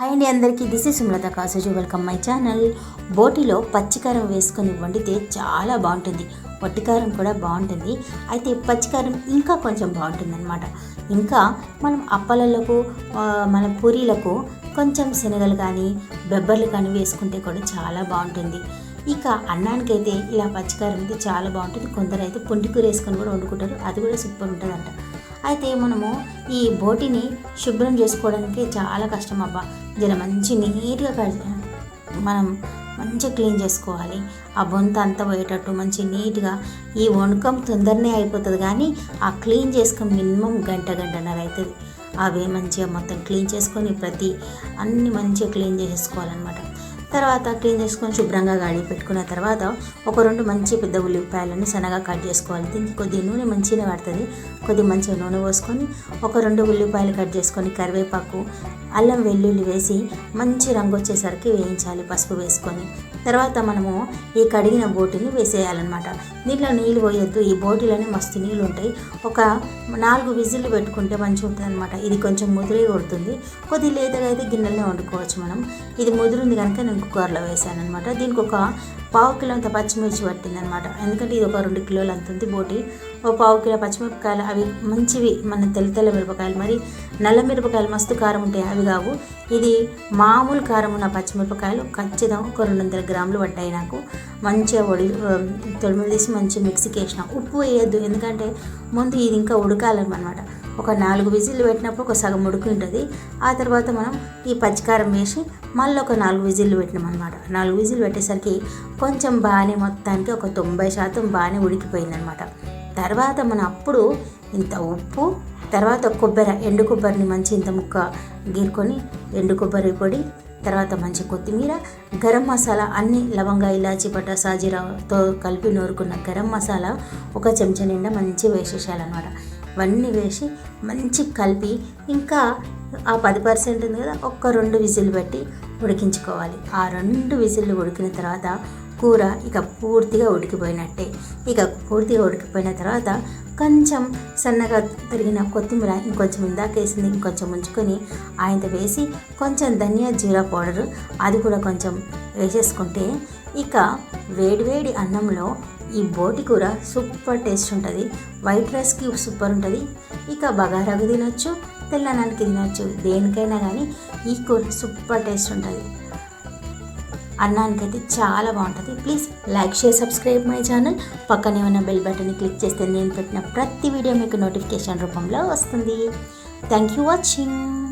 Hi అండి అందరికీ. This is Sumalatha కాసేజు. వెల్కమ్ మై ఛానల్ బోటిలో పచ్చికారం వేసుకొని వండితే చాలా బాగుంటుంది. వట్టికారం కూడా బాగుంటుంది. అయితే పచ్చికారం ఇంకా కొంచెం బాగుంటుందన్నమాట. ఇంకా మనం అప్పలలకు మన పూరీలకు కొంచెం శనగలు కానీ బెబ్బర్లు కానీ వేసుకుంటే కూడా చాలా బాగుంటుంది. ఇక అన్నానికైతే ఇలా పచ్చికారం అయితే చాలా బాగుంటుంది. కొందరు అయితే పుంటికూర వేసుకొని కూడా వండుకుంటారు. అది కూడా సూపర్ ఉంటుందంట. అయితే మనము ఈ బోటిని శుభ్రం చేసుకోవడానికి చాలా కష్టం అబ్బా. జర మంచి నీట్గా మనం మంచిగా క్లీన్ చేసుకోవాలి. ఆ బొంత అంతా పోయేటట్టు మంచి నీట్గా ఈ వంటకం తొందరనే అయిపోతుంది కానీ ఆ క్లీన్ చేసుకుని మినిమం గంట గంటన్నర అవుతుంది అవి మంచిగా మొత్తం క్లీన్ చేసుకొని ప్రతి అన్ని మంచిగా క్లీన్ చేసేసుకోవాలన్నమాట. తర్వాత క్లీన్ చేసుకొని శుభ్రంగా గాడి పెట్టుకున్న తర్వాత ఒక రెండు మంచి పెద్ద ఉల్లిపాయలను సన్నగా కట్ చేసుకోవాలి. దీనికి కొద్దిగా నూనె మంచిగా పడుతుంది. కొద్దిగా మంచిగా నూనె పోసుకొని ఒక రెండు ఉల్లిపాయలు కట్ చేసుకొని కరివేపాకు అల్లం వెల్లుల్లి వేసి మంచి రంగు వచ్చేసరికి వేయించాలి పసుపు వేసుకొని. తర్వాత మనము ఈ కడిగిన బోటిని వేసేయాలన్నమాట. దీంట్లో నీళ్ళు పోయొద్దు. ఈ బోటిలోనే మస్తు నీళ్ళు ఉంటాయి ఒక నాలుగు విజిల్లు పెట్టుకుంటే మంచిగా ఉంటుంది అనమాట ఇది కొంచెం ముదిరే కొడుతుంది. కొద్ది లేతగా అయితే గిన్నెలనే వండుకోవచ్చు మనం. ఇది ముదిరింది కనుక నేను కుక్కర్లో వేసాను అనమాట దీనికి ఒక పావు కిలో అంత పచ్చిమిర్చి పట్టిందనమాట. ఎందుకంటే ఇది ఒక రెండు కిలోలు అంత ఉంది బోటి. ఒక పావు కిలో పచ్చిమిరపకాయలు అవి మంచివి మన తెల్ల తెల్ల మిరపకాయలు. మరి నల్ల మిరపకాయలు మస్తు కారం ఉంటాయి అవి కావు. ఇది మామూలు కారం ఉన్న పచ్చిమిరపకాయలు ఖచ్చితంగా ఒక రెండు వందల గ్రాములు పడ్డాయి నాకు. మంచిగా ఉడి తొలిమి తీసి మంచిగా మిక్సీకి వేసిన. ఉప్పు వేయద్దు ఎందుకంటే ముందు ఇది ఇంకా ఉడకాలన్నమాట. ఒక నాలుగు విజిల్లు పెట్టినప్పుడు ఒక సగం ఉడికి ఉంటుంది. ఆ తర్వాత మనం ఈ పచ్చికారం వేసి మళ్ళీ ఒక నాలుగు విజిల్లు పెట్టినాం అనమాట నాలుగు విజిల్లు పెట్టేసరికి కొంచెం బాగానే మొత్తానికి ఒక తొంభై శాతం బాగానే ఉడికిపోయిందనమాట తర్వాత మనం అప్పుడు ఇంత ఉప్పు తర్వాత కొబ్బరి ఎండు కొబ్బరిని మంచి ఇంత ముక్క గీరుకొని ఎండు కొబ్బరి పొడి తర్వాత మంచి కొత్తిమీర గరం మసాలా అన్ని లవంగా ఇలాచి పట్ట సాజీరాతో కలిపి నూరుకున్న గరం మసాలా ఒక చెంచా నిండా మంచి వేసేసేయాలన్నమాట. ఇవన్నీ వేసి మంచి కలిపి ఇంకా ఆ పది పర్సెంట్ ఉంది కదా ఒక్క రెండు విజిల్ పెట్టి ఉడికించుకోవాలి. ఆ రెండు విజిల్లు ఉడికిన తర్వాత కూర ఇక పూర్తిగా ఉడికిపోయినట్టే. ఇక పూర్తిగా ఉడికిపోయిన తర్వాత కొంచెం సన్నగా తరిగిన కొత్తిమీర ఇంకొంచెం ఇందాక వేసింది ఇంకొంచెం ఉంచుకొని ఆయన వేసి కొంచెం ధనియా జీరా పౌడర్ అది కూడా కొంచెం వేసేసుకుంటే ఇక వేడివేడి అన్నంలో ఈ బోటి కూర సూపర్ టేస్ట్ ఉంటుంది. వైట్ రైస్కి సూపర్ ఉంటుంది. ఇక బగారాకు తినొచ్చు తెల్లనానికి తినొచ్చు. దేనికైనా కానీ ఈ కూర సూపర్ టేస్ట్ ఉంటుంది. అన్నానికైతే చాలా బాగుంటుంది. Please like share subscribe my channel. పక్కనే ఉన్న బెల్ బటన్ని క్లిక్ చేస్తే నేను పెట్టిన ప్రతి వీడియో మీకు నోటిఫికేషన్ రూపంలో వస్తుంది. Thank you watching.